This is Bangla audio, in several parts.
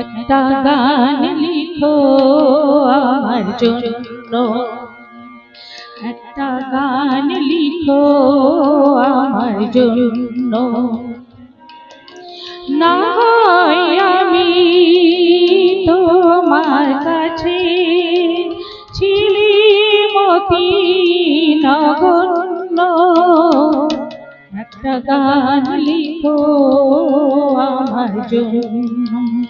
একটা গান লিখো আমার জন্য। একটা গান লিখো আমার জন্য। না আমি তোমার কাছে ছিলি মতি নগণ্য। একটা গান লিখো আমার জন্য।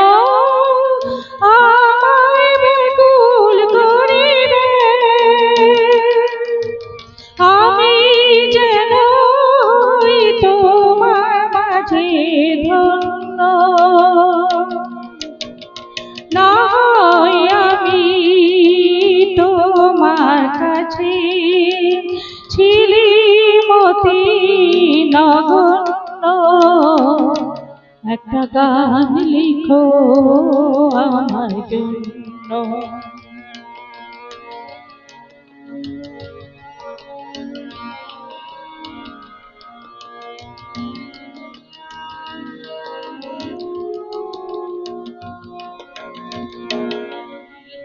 কাছে ছিলি মতি একটা গান লিখো আমার জন্য।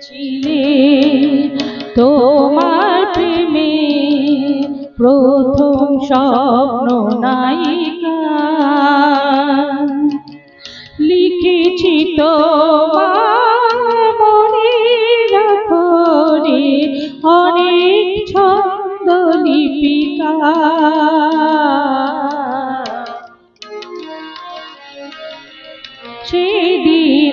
ছিলে প্রেমে প্রথম স্বপ্ন নায়িকা। লিখেছি তোমার মনে অনেক ছন্দ লিপিকা। সেদিন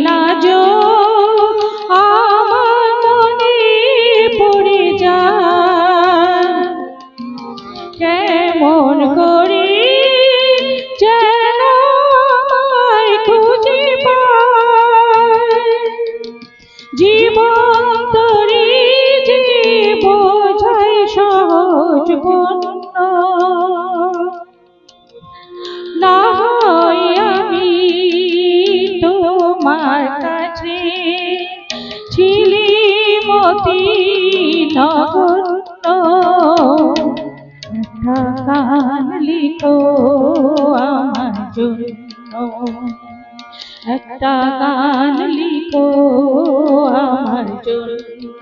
কাছে ছিলি মতি নগণ্য। গান লিখো আমার জন্য। একটা গান লিখো আমার জন্য।